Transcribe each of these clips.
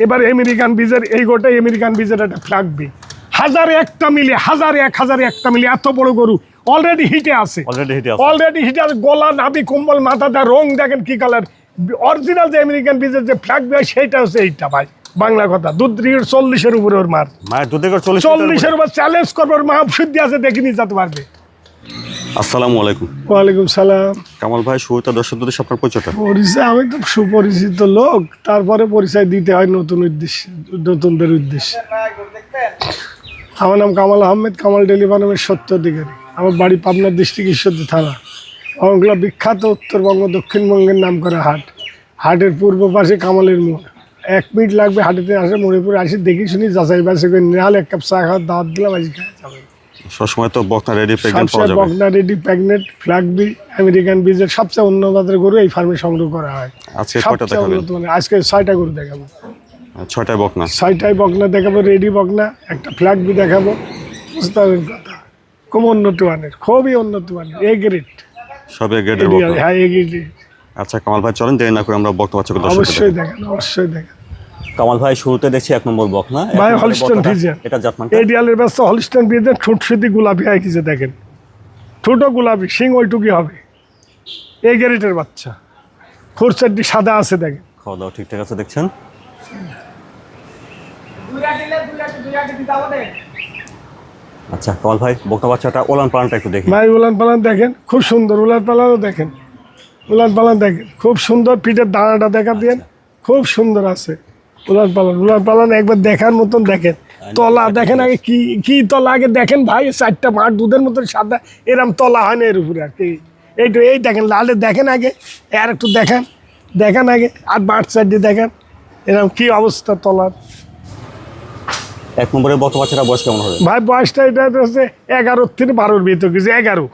এবার আমেরিকান বীজের এই গোটা আমেরিকান বীজের একটা ফ্লাগবি হাজারে একটা মিলে হাজার এক হাজার একটা মিলে এত বড় গরু। অলরেডি হিটে আছে। অলরেডি হিটে আছে। অলরেডি হিটে আছে। গলা নাবি কম্বল মাথাটা রং দেখেন কি কালার অরিজিনাল যে আমেরিকান বীজের যে ফ্ল্যাগ হয় সেইটা হচ্ছে এইটা ভাই। বাংলা কথা। দুধ চল্লিশের উপরে ওর মার। চল্লিশের উপর। চ্যালেঞ্জ করব ওর মা শুদ্ধি আছে দেখিনি যেতে পারবে। আসসালামু আলাইকুম। ওয়ালাইকুম সালাম। কামাল ভাই শুরুতে দর্শক দুধের আপনার পরিচয়টা? পরিচয় আমি তো সুপরিচিত লোক তারপরে পরিচয় দিতে হয় নতুন উদ্দেশ্যে নতুনদের উদ্দেশ্যে। আমার নাম কামাল আহমেদ কামাল ডেলি ফার্মের সত্য অধিকারী। আমার বাড়ি পাবনা ডিস্ট্রিক্ট ঈশ্বরদী থানা। আমাগুলো বিখ্যাত উত্তরবঙ্গ দক্ষিণবঙ্গের নাম করা হাট। হাটের পূর্ব পাশে কামালের মোড়। এক মিনিট লাগবে হাটেতে আসে মোড়েপুরে আসি দেখি শুনি যাচাই বাছাই করে নেহাল এক কাপ চা খাওয়ার দাওয়াত দিলাম আজকে খাওয়া যাবে। সবসময় তো বকনা রেডি প্রেগনেন্ট পাওয়া যাবে। বকনা রেডি প্যাগনেট ফ্ল্যাগবি আমেরিকান বীজের সবচেয়ে উন্নত গরু এই ফার্মে সংগ্রহ করা হয়। আজকে কয়টা দেখাবেন? আজকে ছয়টা গরু দেখাবো। বকনা? বকনা দেখাবো রেডি বকনা একটা ফ্ল্যাগবি দেখাবো। বুঝতে পারবেন কথা? খুব উন্নত মানের খুবই উন্নত মানের এ গ্রেড সবে গেটের বকনা। হ্যাঁ এ গ্রেড আচ্ছা কামাল ভাই চলেন দেরি না করে আমরা দর্শক অবশ্যই দেখেন অবশ্যই দেখেন। কামাল ভাই শুরুতে দেখছি এক নম্বর বকনা এক ভাই হলিস্টন ফিজিয়ান এটা জাতমান এডিয়ালের ব্যস্ত হলিস্টন বীজের ঠোঁট সুতি গোলাপি হয় কিছু দেখেন। ঠোঁটও গোলাপি শিং ওইটুকি হবে। এই গ্রেডের বাচ্চা। খোরচারটি সাদা আছে দেখেন। খাওয়া দাওয়া ঠিকঠাক আছে দেখছেন? আচ্ছা কামাল ভাই বকনা বাচ্চাটা ওলান পালানটা একটু দেখি। ভাই উলান পালান দেখেন খুব সুন্দর। উলান পালানও দেখেন। উলান পালান দেখেন। খুব সুন্দর পিঠের দানাটা দেখা দিয়েন খুব সুন্দর আছে। উলান পালান উলান পালান একবার দেখার মতন দেখেন। তলা দেখেন আগে কি কি তলা? আগে দেখেন ভাই চারটা মাঠ দুধের মতন সাদা এরম তলা হয় না এর উপরে আর কি। এইটু এই দেখেন লালে দেখেন আগে আর একটু দেখেন দেখেন আগে আর মাঠ সাইডে দেখেন এরকম কি অবস্থা তলার। এক নম্বরের বত বাচ্চাটা বয়স কেমন হবে? ভাই বয়সটা এটা হচ্ছে এগারোর থেকে বারোর ভিতর কিছু এগারো?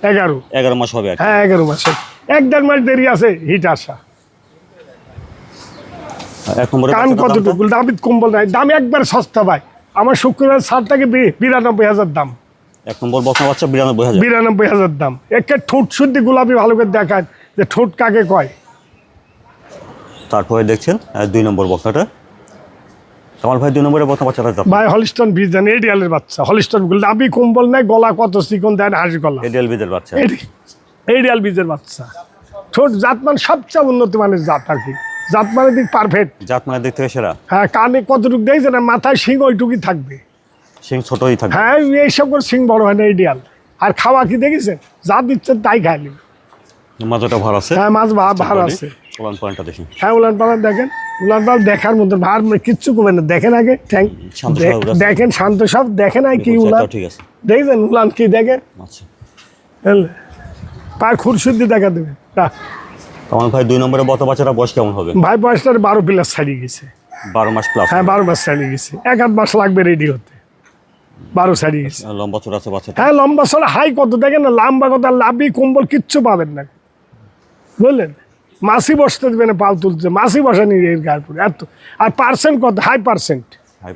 এগারো। এগারো মাস হবে হ্যাঁ এগারো মাস এক দেড় মাস দেরি আছে হিট আসা। কান কতটুকু? দামি কম্বল নাই। দাম একবার সস্তা ভাই। আমার শুক্রবার থেকে বিরানব্বই হাজার দাম। এক নম্বর বকনা বাচ্চা বিরানব্বই হাজার। বিরানব্বই হাজার দাম। একে ঠোঁট শুদ্ধি গোলাপি ভালো করে দেখায় যে ঠোঁট কাকে কয়। তারপরে দেখছেন দুই নম্বর বকনাটা কামাল ভাই দুই নম্বরের বকনা বাচ্চাটা জাত ভাই হলিস্টন বিজান এডিয়ালের বাচ্চা। হলিস্টন দামি কম্বল নাই গলা কত চিকন দেয় হাঁস গলা এডিএল বিদের বাচ্চা। এডি- এডিয়াল বীজের বাচ্চা। ঠোঁট জাতমান সবচেয়ে উন্নত মানের জাত আর কি। জাতমানের দিক পারফেক্ট জাত মানের দিক থেকে সেরা। হ্যাঁ কানে কতটুকু দেখছে না মাথায় শিং ওইটুকুই থাকবে। ছোটই থাকবে। হ্যাঁ এইসব করে বড় হয় না আইডিয়াল আর খাওয়া কি দেখেছেন? যা দিচ্ছেন তাই ভার আছে? হ্যাঁ মাছ আছে। ওলান পয়েন্টটা দেখি। হ্যাঁ উলান পালান দেখেন। উলান পালান দেখার মতো ভার কিচ্ছু কমে না। দেখেন আগে। দেখেন শান্ত সব দেখেন আগে কি উলান। ঠিক আছে। দেখছেন উলান কি দেখেন আচ্ছা? পায়ের খুরশুদ্ধি দেখা দেবে। রাখ। ভাই দুই নম্বরের বত বাচ্চাটা বয়স কেমন হবে? ভাই বয়সটার বারো প্লাস ছাড়িয়ে গেছে। বারো মাস প্লাস হ্যাঁ বারো মাস ছাড়িয়ে গেছে। এক আধ মাস লাগবে রেডি হতে। বারো ছাড়িয়ে গেছে। লম্বা চোর আছে বাচ্চাটা? হ্যাঁ লম্বা চড়া হাই কত দেখেন না লম্বা কত লাভি কম্বল কিচ্ছু পাবেন না। বুঝলেন? মাসি বসতে দেবে না পাল তুলছে মাসি বসানি এর গায়ের পরে। এত আর পার্সেন্ট কত? হাই পার্সেন্ট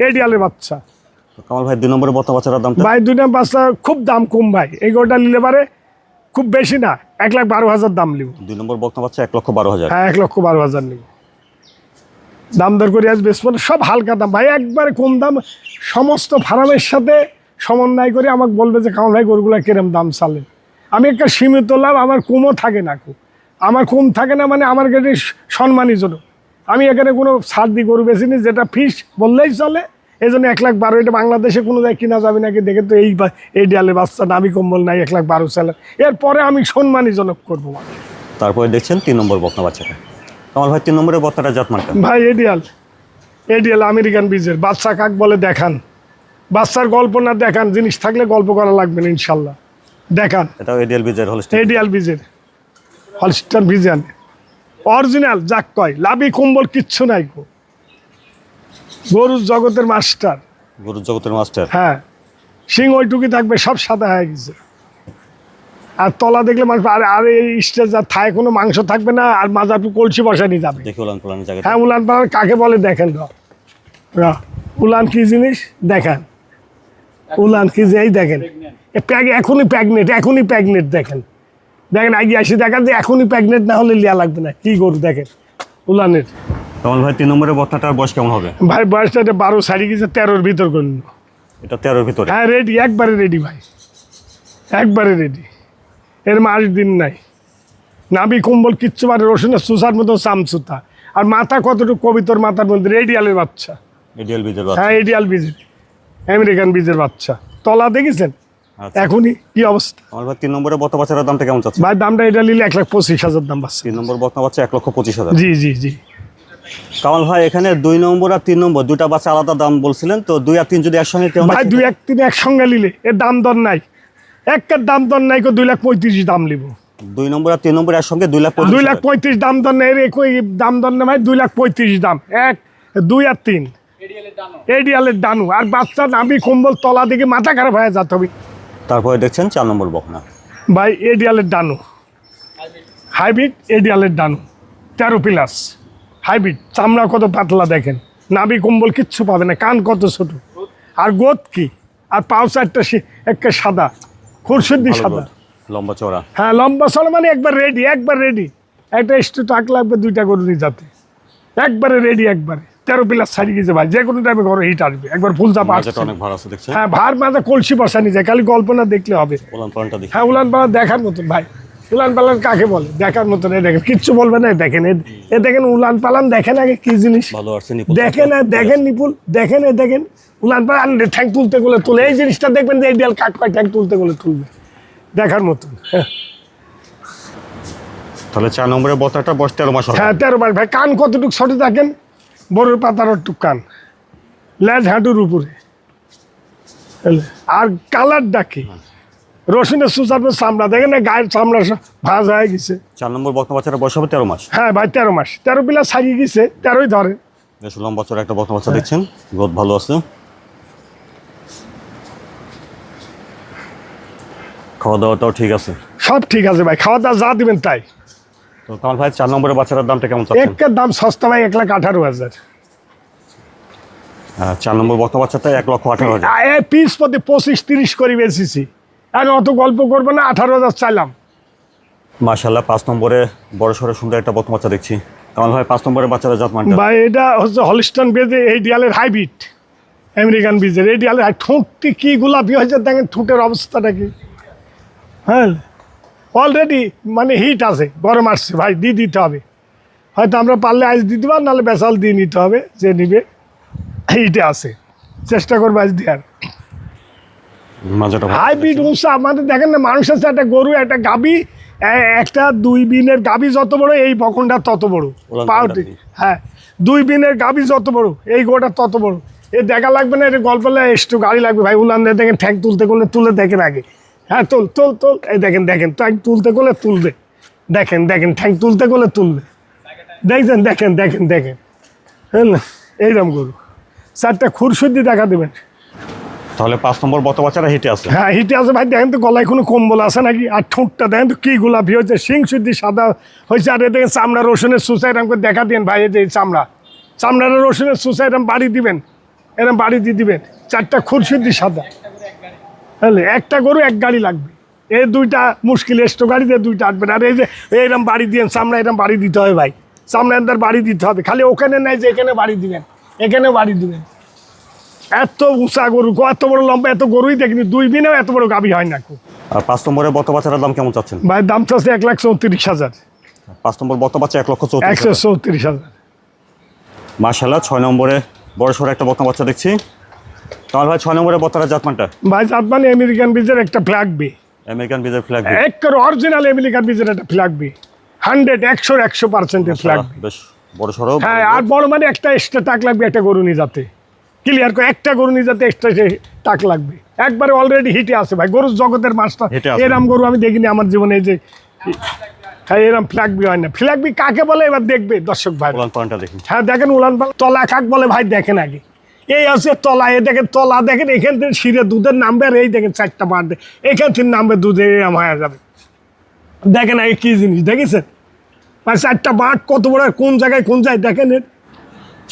এডিয়ালের বাচ্চা। কামাল ভাই দুই নম্বরের বত বাচ্চাটার দামটা? ভাই দুই নম্বর বাচ্চা খুব দাম কম ভাই। এই গোটা নিলে পারে খুব বেশি না এক লাখ বারো হাজার দাম নিব। দুই নম্বর বকনা বাচ্চা এক লক্ষ বারো হাজার। হ্যাঁ এক লক্ষ বারো হাজার নিব। দাম দর করে আজ বেশ মানে সব হালকা দাম। ভাই একবারে কম দাম সমস্ত ফার্মের সাথে সমন্বয় করে আমাকে বলবে যে কারণ ভাই গরুগুলা কিরম দাম চালে? আমি একটা সীমিত লাভ আমার কমও থাকে না খুব। আমার কম থাকে না মানে আমার কাছে সম্মানই জন্য আমি এখানে কোনো ছাড় দিয়ে গরু বেশিনি যেটা ফিস বললেই চলে এই জন্য এক লাখ বারো এটা বাংলাদেশে কোনো জায়গায় কিনা যাবে নাকি? দেখে তো এই এই ডালে বাচ্চা দামি কম্বল নাই এক লাখ বারো সালে এরপরে আমি সম্মানীজনক করব। তারপরে দেখছেন তিন নম্বর বকনা বাচ্চাটা। কামাল ভাই তিন নম্বরের বত্তাটা জাত মানটা ভাই এডিয়াল এডিয়াল আমেরিকান বীজের। বাচ্চা কাক বলে দেখান। বাচ্চার গল্প না দেখান জিনিস থাকলে গল্প করা লাগবে না ইনশাল্লাহ। দেখান। এটাও এডিএল বীজের হল এডিয়াল বীজের। হলস্টার বিজান অরিজিনাল যাক কয়। লাভি কম্বল কিচ্ছু নাই গো। গরুর জগতের মাস্টার। গুরু জগতের মাস্টার। হ্যাঁ। সিং ওইটুকুই থাকবে সব সাদা হয়ে গেছে। আর তলা দেখলে মানুষ আর আর এই স্টেজ আর থায় কোনো মাংস থাকবে না আর মাজার কলসি বসানি যাবে। দেখি পোলানের হ্যাঁ উলান পালান কাকে বলে দেখেন র। উলান কি জিনিস? দেখেন। উলান কি যে এই দেখেন। এ প্যাগ এখনই প্যাগনেট এখনই প্যাগনেট দেখেন। দেখেন আগে আসি দেখান যে এখনই প্যাগনেট না হলে লিয়া লাগবে না। কি গরু দেখেন? উলানের। কামাল ভাই তিন নম্বরের বক্তাটার বয়স কেমন হবে? ভাই বয়সটা বারো সারি গেছে তেরোর ভিতর করল এটা তেরোর ভিতরে? হ্যাঁ রেডি একবারে রেডি ভাই। একবারে রেডি এর মাস দিন নাই। নাবি কম্বল কিচ্ছু মানে রসুনের সুসার মতো চামচুতা আর মাথা কতটুকু কবিতর মাথার মধ্যে? রেডিয়ালের বাচ্চা। এডিএল বীজের হ্যাঁ এডিয়াল বীজের। আমেরিকান বীজের বাচ্চা। তলা দেখেছেন? আচ্ছা। এখনই কি অবস্থা? কামাল ভাই তিন নম্বরের বক্তা বাচ্চাটার দামটা কেমন চাচ্ছে ভাই দামটা এটা নিলে এক লাখ পঁচিশ হাজার দাম পাচ্ছে তিন নম্বর বক্তা বাচ্চা এক লক্ষ পঁচিশ হাজার। জি জি জি। কামাল ভাই এখানে দুই নম্বর আর তিন নম্বর দুটা বাচ্চা আলাদা দাম বলছিলেন তো দুই আর তিন যদি একসঙ্গে ভাই দুই এক তিন একসঙ্গে নিলে এর দাম দর নাই। একের দাম দর নাই কো দুই লাখ পঁয়ত্রিশ দাম নিব। দুই নম্বর আর তিন নম্বর একসঙ্গে দুই লাখ দুই লাখ পঁয়ত্রিশ দাম দর নেই দাম দর নেই ভাই দুই লাখ পঁয়ত্রিশ দাম। এক দুই আর তিন। এডিয়ালের ডানু। আর বাচ্চা নাবি কম্বল তলা দিকে মাথা খারাপ হয়ে যেতে হবে তারপরে দেখছেন চার নম্বর বকনা। ভাই এডিয়ালের ডানু। হাইব্রিড এডিয়ালের ডানু। তেরো প্লাস। হাইব্রিড চামড়া কত পাতলা দেখেন। নাবি কম্বল কিচ্ছু পাবে না কান কত ছোট। আর গোদ কি? আর পাও চারটা একটা সাদা খুরশুদ্দি ভালো সাদা। লম্বা চওড়া। হ্যাঁ লম্বা চলে মানে একবার রেডি একবার রেডি একটা একটু টাক লাগবে দুইটা গরু নিয়ে যাতে। একবারে রেডি একবারে। তেরো প্লাস ছাড়ি গেছে ভাই যে কোনো টাইমে ঘরে হিট আসবে। একবার ফুল চাপা আসছে। হ্যাঁ ভার মাঝে কলসি বসানি যায় খালি কল্পনা দেখলে হবে। হ্যাঁ উলান পাড়া দেখার মতন ভাই। উলান পালান কাকে বলে? দেখার মতন এ দেখেন কিচ্ছু বলবে না দেখেন এ- দেখেন উলান পালান দেখেন আগে কি জিনিস। ভালো আসছে নিপুল। দেখেন আর দেখেন নিপুল দেখেন এ দেখেন উলান পালান ঠ্যাং তুলতে গেলে তুলে। এই জিনিসটা দেখবেন যে এই ডিয়াল কাক পায় ঠ্যাং তুলতে গেলে তুলবে। দেখার মতন হ্যাঁ। তাহলে চার নম্বরের বক্তাটা বয়স তেরো মাস হ্যাঁ তেরো মাস। ভাই কান কতটুকু ছোট থাকেন বড়োর পাতার টুক কান। লেজ হাঁটুর উপরে। আর কালার ডাকি রসুনের সুচার পর চামড়া দেখেন না গায়ের চামড়া ভাজ হয়ে গেছে। চার নম্বর বক্তা বাচ্চাটা বয়স হবে তেরো মাস। হ্যাঁ ভাই তেরো মাস। তেরো পিলা ছাড়িয়ে গেছে তেরোই ধরে। লম্বা চওড়া একটা বক্তা বাচ্চা দেখছেন? গ্রোথ ভালো আছে। খাওয়া দাওয়াটাও ঠিক আছে। সব ঠিক আছে ভাই খাওয়া দাওয়া যা দিবেন তাই। তো কামাল ভাই চার নম্বরের বাচ্চাটার দামটা কেমন একের দাম সস্তা ভাই এক লাখ আঠারো হাজার। চার নম্বর বক্তা বাচ্চাটা এক লক্ষ আঠারো হাজার। পিস প্রতি পঁচিশ তিরিশ করে বেচেছি। আমি অত গল্প করব না আঠারো হাজার চাইলাম। মাশাল্লাহ পাঁচ নম্বরে বড় সড়ো সুন্দর একটা বক্তা বাচ্চা দেখছি। কামাল ভাই পাঁচ নম্বরের বাচ্চাটা জাত মানটা ভাই এটা হচ্ছে হলিস্টান বেজে এই ডিয়ালের হাইব্রিড আমেরিকান বীজের। এই ডিয়ালের ঠোঁটটি কি গোলাপি হয়েছে দেখেন ঠোঁটের অবস্থাটা কি। হ্যাঁ অলরেডি মানে হিট আছে গরম আসছে ভাই দিয়ে দিতে হবে। হয়তো আমরা পারলে আইস দিতে পার নাহলে বেসাল দিয়ে নিতে হবে যে নিবে হিটে আছে। চেষ্টা করব আজ দেওয়ার। হাইব্রিড উঁচা আমাদের দেখেন না মানুষ আছে একটা গরু একটা গাবি একটা দুই বিনের গাবি যত বড় এই বকনটা তত বড়। পাউটি হ্যাঁ দুই বিনের গাবি যত বড় এই গোটা তত বড়। এ দেখা লাগবে না এটা গল্প একটু গাড়ি লাগবে। ভাই উলান দেখেন ঠ্যাং তুলতে করলে তুলে দেখেন আগে। হ্যাঁ তুল তুল তুল। এই দেখেন দেখেন ঠ্যাং তুলতে করলে তুলবে। দেখেন দেখেন ঠ্যাং তুলতে করলে তুলবে। দেখছেন দেখেন দেখেন দেখেন। হ্যাঁ না এইরকম গরু। চারটা খুরশুদ্দি দেখা দেবেন। তাহলে পাঁচ নম্বর বক্তা বাচ্চাটা হেঁটে আছে হ্যাঁ হিটে আছে ভাই, দেখেন তো গলায় কোনো কম্বল আছে নাকি? আর ঠোঁটটা দেখেন তো কি গোলাপি হয়েছে। শিং শুদ্ধি সাদা হয়েছে। আর দেখেন চামড়া রসুনের সুসা এরকম করে দেখা দিন ভাই, এই যে চামড়া। চামড়ার রসুনের সুসা এরকম বাড়ি দিবেন। এরকম বাড়ি দিয়ে দিবেন। চারটা খুরশুদ্ধি সাদা। হলে একটা গরু, এক গাড়ি লাগবে। এই দুইটা মুশকিল এসটো গাড়িতে দুইটা আটবেন আর এই যে এইরকম বাড়ি দিবেন চামড়া এরকম বাড়ি দিতে হবে ভাই। চামড়া এদের বাড়ি দিতে হবে। খালি ওখানে নাই যে এখানে বাড়ি দিবেন। এখানে বাড়ি দিবেন। এত উঁচা গরু এত বড় লম্বা এত গরুই দেখিনি দুই দিনেও এত বড় গাভী হয় না আর পাঁচ নম্বরের বক্তা বাচ্চাটার দাম কেমন চাচ্ছেন? ভাই দাম আছে এক লাখ চৌত্রিশ হাজার। পাঁচ নম্বর বক্তা বাচ্চা এক লক্ষ একশো চৌত্রিশ হাজার। মাশাল্লাহ ছয় নম্বরে বড় সড়ো একটা বক্তা বাচ্চা দেখছি। কামাল ভাই ছয় নম্বরের বক্তাটা জাতমানটা? ভাই জাত মানে আমেরিকান বীজের একটা ফ্ল্যাগ বি আমেরিকান বিজের ফ্ল্যাগ একের অরিজিনাল আমেরিকান বীজের একটা ফ্ল্যাগ বি হান্ড্রেড একশোর একশো পার্সেন্টের ফ্ল্যাগ বেশ বড় সড়ো। হ্যাঁ আর বড় মানে একটা এক্সট্রা টাক লাগবে একটা গরু নিয়ে যাতে। ক্লিয়ার করে একটা গরু নিয়ে যাতে এক্সট্রা সে টাক লাগবে। একবারে অলরেডি হিটে আছে ভাই গরুর জগতের মাছটা। এরম গরু আমি দেখিনি আমার জীবনে এই যে হ্যাঁ এরম ফ্ল্যাগবি হয় না। ফ্ল্যাগ বি কাকে বলে? এবার দেখবে দর্শক ভাই। হ্যাঁ দেখেন উলান তলা কাক বলে ভাই? দেখেন আগে। এই আছে তলা এ দেখেন তলা দেখেন এখান থেকে শিরে দুধের নামবে আর এই দেখেন চারটা বার এখান থেকে নামবে দুধে এরম হয়ে যাবে। দেখেন আগে কী জিনিস দেখেছেন? ভাই চারটা বাট কত বড় কোন জায়গায় কোন জায়গায় দেখেন এর।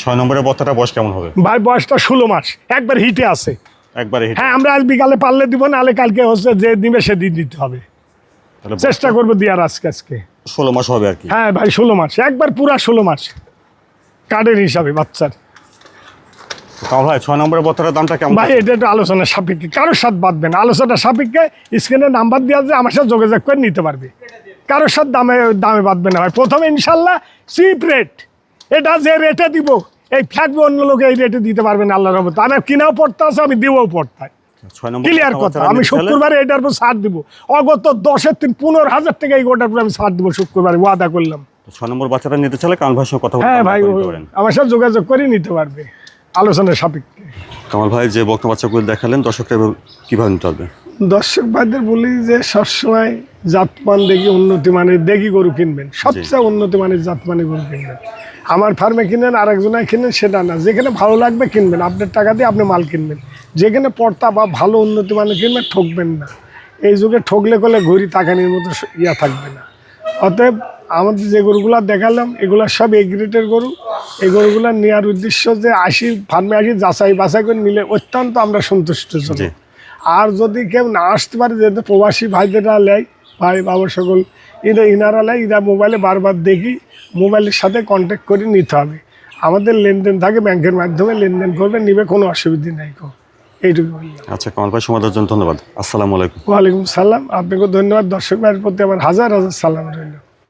ছয় নম্বরের বক্তাটা বয়স কেমন হবে? ভাই বয়সটা ষোলো মাস। একবার হিটে আছে। একবারে হিট। হ্যাঁ আমরা আজ বিকালে পারলে দিব না নাহলে কালকে হচ্ছে যে দিবে সে সেদিন দিতে হবে। তাহলে চেষ্টা করব দেওয়ার আজকে আজকে। ষোলো মাস হবে আর কি। হ্যাঁ ভাই ষোলো মাস। একবার পুরা ষোলো মাস। কার্ডের হিসাবে বাচ্চার। কামাল ভাই ছয় নম্বরের বত্তাটার দামটা কেমন? ভাই এটা একটু আলোচনা সাপেক্ষে। কারোর সাথে বাঁধবে না আলোচনা সাপেক্ষে স্ক্রিনে নাম্বার দেওয়া যে আমার সাথে যোগাযোগ করে নিতে পারবে। কারোর সাথে দামে দামে বাঁধবে না ভাই। প্রথমে ইনশাল্লাহ চিপ রেট এটা যে রেটে দিব এই ফ্ল্যাট অন্য লোকে এই রেটে দিতে পারবে না আল্লাহর রহমতে। আমি কিনাও পড়তে আছে আমি দিবও পড়তে ক্লিয়ার কথা আমি শুক্রবারে এটার উপর ছাড় দিব। অগত দশের তিন পনেরো হাজার টাকা এই গোটার উপর আমি ছাড় দিব শুক্রবারে ওয়াদা করলাম। ছয় নম্বর বাচ্চাটা নিতে চাইলে কামাল ভাইয়ের সঙ্গে কথা হ্যাঁ ভাই। আমার সাথে যোগাযোগ করে নিতে পারবে আলোচনার সাপেক্ষে। কামাল ভাই যে বক্তা বাচ্চাগুলো দেখালেন দর্শকরা কীভাবে নিতে দর্শক ভাইদের বলি যে সবসময় জাতমান দেখি উন্নতি মানের দেখি গরু কিনবেন সবচেয়ে উন্নতি মানের জাতমানের গরু কিনবেন। আমার ফার্মে কিনেন আর একজনায় কিনেন সেটা না। যেখানে ভালো লাগবে কিনবেন। আপনার টাকা দিয়ে আপনি মাল কিনবেন। যেখানে পর্তা বা ভালো উন্নতি মানের কিনবেন ঠকবেন না। এই যুগে ঠকলে করলে ঘড়ি তাকানির মতো ইয়া থাকবে না। অতএব আমাদের যে গরুগুলা দেখালাম এগুলো সব এ গ্রেডের গরু। এই গরুগুলো নেওয়ার উদ্দেশ্য যে আসি ফার্মে আসি যাচাই বাছাই করে নিলে অত্যন্ত আমরা সন্তুষ্ট। জনক আর যদি কেউ না আসতে পারে যেহেতু প্রবাসী ভাইদেরা লেয় ভাই বাবা সকল এরা ইনারা লেয় এরা মোবাইলে বারবার দেখি। মোবাইলের সাথে কন্ট্যাক্ট করে নিতে হবে। আমাদের লেনদেন থাকে ব্যাংকের মাধ্যমে লেনদেন করবে নিবে কোনো অসুবিধে নেই কো এইটুকু আচ্ছা কামাল ভাই সময় জন্য ধন্যবাদ। আসসালামু আলাইকুম। ওয়ালাইকুম সালাম। আপনাকে ধন্যবাদ। দর্শক ভাইয়ের প্রতি আমার হাজার হাজার সালাম রইল।